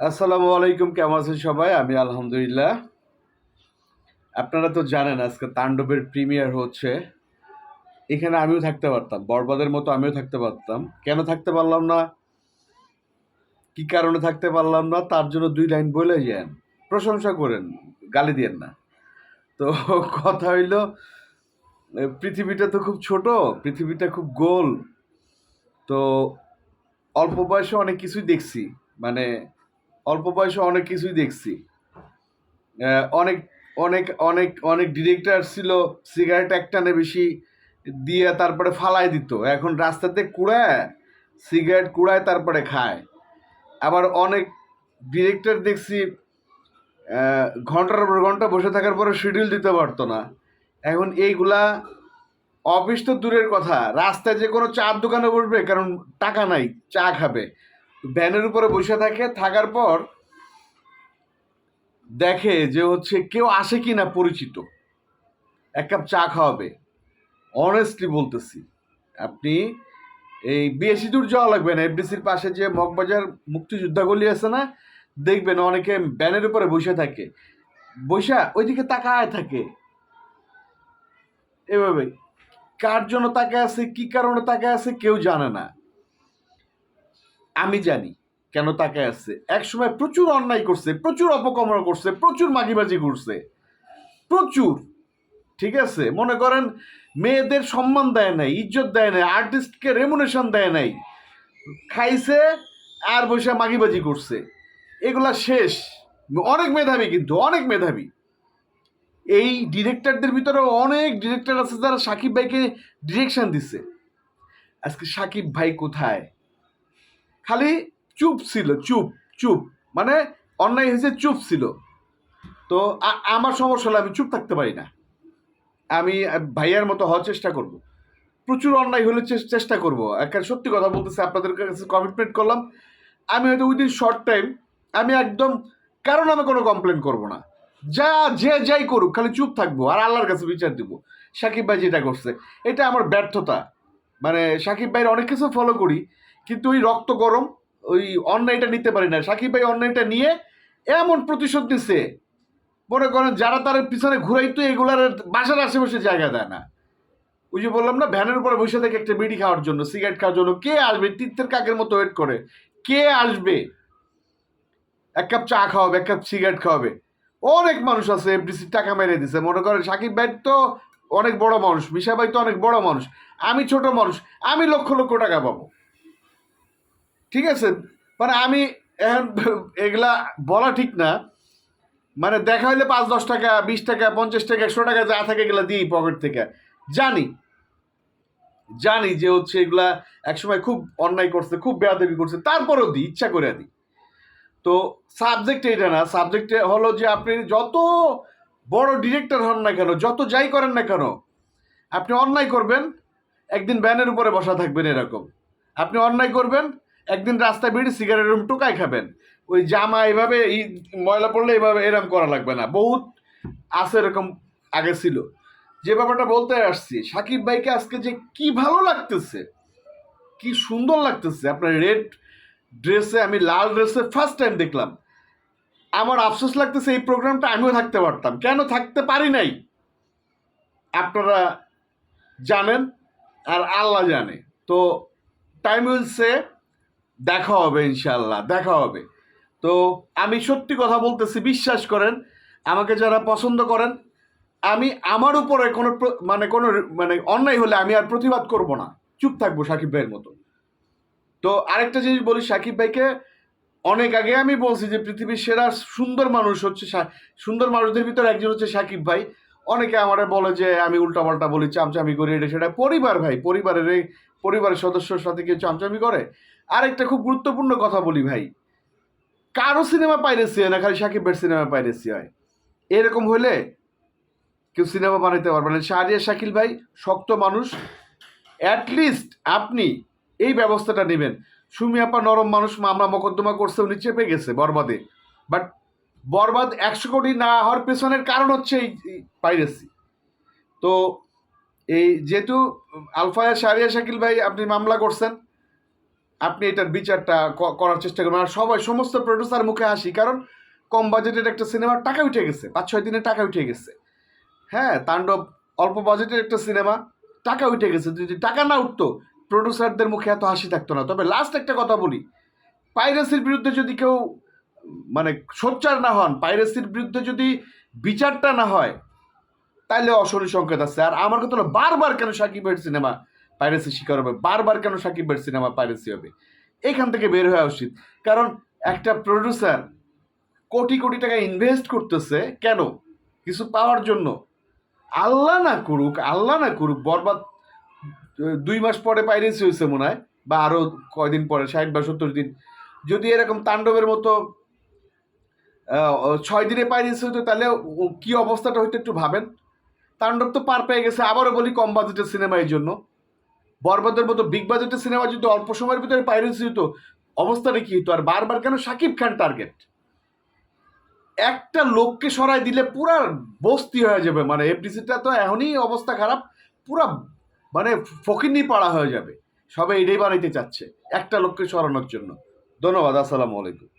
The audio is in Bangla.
আসসালামু আলাইকুম, কেমন আছেন সবাই? আমি আলহামদুলিল্লাহ। আপনারা তো জানেন আজকে তাণ্ডবের প্রিমিয়ার হচ্ছে। এখানে আমিও থাকতে পারতাম, বরবাদের মতো আমিও থাকতে পারতাম। কেন থাকতে পারলাম না? কি কারণে থাকতে পারলাম না? তার জন্য দুই লাইন বলে যান। প্রশংসা করেন, গালি দিয়েন না। তো কথা হইল পৃথিবীটা তো খুব ছোট, পৃথিবীটা খুব গোল। তো অল্প বয়সে অনেক কিছুই দেখছি। মানে অল্প বয়সে অনেক কিছুই দেখছি। অনেক অনেক অনেক অনেক ডিরেক্টর ছিল সিগারেট একটানে বেশি দিয়ে তারপরে ফালাই দিত। এখন রাস্তাতে কুড়ায় সিগারেট কুড়ায়, তারপরে খায়। আবার অনেক ডিরেক্টর দেখছি ঘণ্টার পর ঘণ্টা বসে থাকার পরে শিডিউল দিতে পারতো না। এখন এইগুলা অফিস তো দূরের কথা। রাস্তায় যে কোনো চার দোকানে বসবে, কারণ টাকা নাই, চা খাবে। ভ্যানের উপরে বসে থাকে, থাকার পর দেখে যে হচ্ছে কেউ আসে কি না পরিচিত। এক কাপ চা খাওয়াবে। অনেস্টলি বলতেছি, আপনি এই বেশি দূর যাওয়া লাগবে না, এফডিসির পাশে যে মগবাজার মুক্তিযোদ্ধা গলি আছে না, দেখবেন অনেকে ব্যানের উপরে বসে থাকে। বসা ওইদিকে তাকায় থাকে। এভাবে, কার জন্য তাকে আছে, কি কারণে তাকে আছে কেউ জানে না। আমি জানি কেন তাকে আসছে এক সময় প্রচুর অন্যায় করছে, প্রচুর অপকর্ম করছে, প্রচুর মাগিবাজি করছে। প্রচুর, ঠিক আছে? মনে করেন মেয়েদের সম্মান দেয় নাই, ইজ্জত দেয় নাই আর্টিস্টকে রেমুনেশন দেয় নাই। খাইছে আর বসে মাগিবাজি করছে। এগুলা শেষ। অনেক মেধাবী কিন্তু, অনেক মেধাবী। এই ডিরেক্টরদের ভিতরে অনেক ডিরেক্টর আছে যারা সাকিব ভাইকে ডিরেকশন দিচ্ছে আজকে সাকিব ভাই কোথায়? খালি চুপ ছিল, চুপ চুপ। মানে অন্যায় হয়েছে, চুপ ছিল। তো আমার সমস্যা হলো আমি চুপ থাকতে পারি না। আমি ভাইয়ার মতো হওয়ার চেষ্টা করব। প্রচুর অন্যায় হলে চেষ্টা করব। একটা সত্যি কথা বলতেছি, আপনাদের কাছে কমিটমেন্ট করলাম। আমি হয়তো উইদিন শর্ট টাইম আমি একদম কারণ আমি কোনো কমপ্লেন করব না। যা, যে যাই করুক, খালি চুপ থাকব আর আল্লাহর কাছে বিচার দিব। সাকিব ভাই যেটা করছে, এটা আমার ব্যর্থতা। মানে সাকিব ভাইয়ের অনেক কিছু ফলো করি কিন্তু ওই রক্ত গরম, ওই অন্যায়টা নিতে পারি না সাকিব ভাই অন্যায়টা নিয়ে এমন প্রতিশোধ দিচ্ছে মনে করেন যারা তার পিছনে ঘুরাইতো, এগুলার বাসার আশেপাশে জায়গা দেয় না। ওই যে বললাম না, ভ্যানের উপরে বসে থেকে একটা বিড়ি খাওয়ার জন্য, সিগারেট খাওয়ার জন্য, কে আসবে? তীর্থের কাকের মতো ওয়েট করে। কে আসবে? এক কাপ চা খাওয়াবে, এক কাপ সিগারেট খাওয়াবে। অনেক মানুষ আছে এফডিসি টাকা মেরে দিছে। মনে করেন সাকিব ভাই তো অনেক বড় মানুষ, মিশা ভাই তো অনেক বড় মানুষ। আমি ছোট মানুষ, আমি লক্ষ লক্ষ টাকা পাবো। ঠিক আছে? মানে আমি এখন এগুলা বলা ঠিক না। মানে দেখা হইলে পাঁচ, দশ টাকা, বিশ টাকা, পঞ্চাশ টাকা, একশো টাকা যা থাকে এগুলা দিই পকেট থেকে। জানি। জানি যে হচ্ছে এগুলা একসময় খুব অন্যায় করছে, খুব বেয়াদবি করছে, তারপরেও দিই, ইচ্ছা করে দিই। তো সাবজেক্ট এটা না সাবজেক্ট হলো যে আপনি যত বড় ডিরেক্টর হন না কেন, যত যাই করেন না কেন, আপনি অন্যায় করবেন, একদিন ব্যানের উপরে বসা থাকবেন এরকম। আপনি অন্যায় করবেন একদিন রাস্তায় বেরিয়ে সিগারেট রুম টোকাই খাবেন। ওই জামা এভাবে ময়লা পড়লে এভাবে এরকম করা লাগবে না। বহুত আছে এরকম আগে ছিল। যে ব্যাপারটা বলতে আসছি, সাকিব ভাইকে আজকে যে কি ভালো লাগতেছে, কি সুন্দর লাগতেছে। আপনার রেড ড্রেসে আমি লাল ড্রেসে ফার্স্ট টাইম দেখলাম। আমার আফসোস লাগতেছে এই প্রোগ্রামটা আমিও থাকতে পারতাম। কেন থাকতে পারি নাই? আপনারা জানেন আর আল্লাহ জানে। তো টাইম উইল সে দেখা হবে ইনশাল্লাহ দেখা হবে। তো আমি সত্যি কথা বলতেছি, বিশ্বাস করেন, আমাকে যারা পছন্দ করেন, আমি আমার উপরে কোনো মানে কোনো মানে অন্যায় হলে আমি আর প্রতিবাদ করব না। চুপ থাকব সাকিব ভাইয়ের মতো। তো আরেকটা জিনিস বলি, সাকিব ভাইকে অনেক আগে আমি বলছি যে পৃথিবীর সেরা সুন্দর মানুষ হচ্ছে সুন্দর মানুষদের ভিতরে একজন হচ্ছে সাকিব ভাই। অনেকে আমারে বলে যে আমি উল্টাপাল্টা বলি, চামচামি করি, এটা সেটা পরিবার ভাই, পরিবারের এই পরিবারের সদস্যর সাথে কেউ চামচামি করে? আরেকটা খুব গুরুত্বপূর্ণ কথা বলি ভাই। কারও সিনেমা পাইরেসি হয় না, খালি সাকিবের সিনেমা পাইরেসি হয়। এরকম হলে কেউ সিনেমা বানাইতে পারবে না। শাহরিয়া শাকিল ভাই শক্ত মানুষ। অ্যাটলিস্ট আপনি এই ব্যবস্থাটা নেবেন। সুমি আপা নরম মানুষ, মামলা মোকদ্দমা করছে, উনি চেপে গেছে বরবাদে। বাট বরবাদ একশো কোটি না হওয়ার পেছনের কারণ হচ্ছে এই পাইরেসি। তো এই যেহেতু আলফায়া, শাহরিয়া শাকিল ভাই আপনি মামলা করছেন আপনি এটার বিচারটা করার চেষ্টা করবেন। আর সবাই, সমস্ত প্রডিউসার মুখে হাসি, কারণ কম বাজেটের একটা সিনেমার টাকা উঠে গেছে, পাঁচ, ছয় দিনে টাকা উঠে গেছে। হ্যাঁ তাণ্ডব, অল্প বাজেটের একটা সিনেমা টাকা উঠে গেছে। যদি টাকা না উঠতো প্রডিউসারদের মুখে এত হাসি থাকতো না। তবে লাস্ট একটা কথা বলি পাইরেসির বিরুদ্ধে যদি কেউ মানে সোচ্চার না হন পাইরেসির বিরুদ্ধে যদি বিচারটা না হয় তাহলে অশনি সংকেত আছে। আর আমার কথা বারবার কেন সাকিবের সিনেমা পাইরেসি শিকার হবে। বারবার কেন সাকিবের সিনেমা পাইরেসি হবে? এখান থেকে বের হওয়া উচিত। কারণ একটা প্রডিউসার কোটি কোটি টাকা ইনভেস্ট করতেছে কেন? কিছু পাওয়ার জন্য। আল্লাহ না করুক, আল্লাহ না করুক, বরবাদ, দুই মাস পরে পাইরেসি হয়েছে মনে হয়, বা আরও কয়দিন পরে, ষাট বা সত্তর দিন। যদি এরকম তাণ্ডবের মতো ছয় দিনে পাইরেসি হতো, তাহলে কি অবস্থাটা হইতো একটু ভাবেন? তাণ্ডব তো পার পেয়ে গেছে, আবারও বলি কম বাজেটের সিনেমা এই জন্য। বরবাদের মতো বিগ বাজেটের সিনেমা যদি অল্প সময়ের ভিতরে পাইরেসি হতো, অবস্থাটা কি হতো? আর বারবার কেন সাকিব খান টার্গেট একটা লোককে সরাই দিলে পুরা বস্তি হয়ে যাবে। মানে এফডিসিটা তো এখনই অবস্থা খারাপ, পুরা মানে ফকিরনি পাড়া হয়ে যাবে। সবাই এটাই বানাইতে চাচ্ছে, একটা লোককে সরানোর জন্য। ধন্যবাদ, আসসালামু আলাইকুম।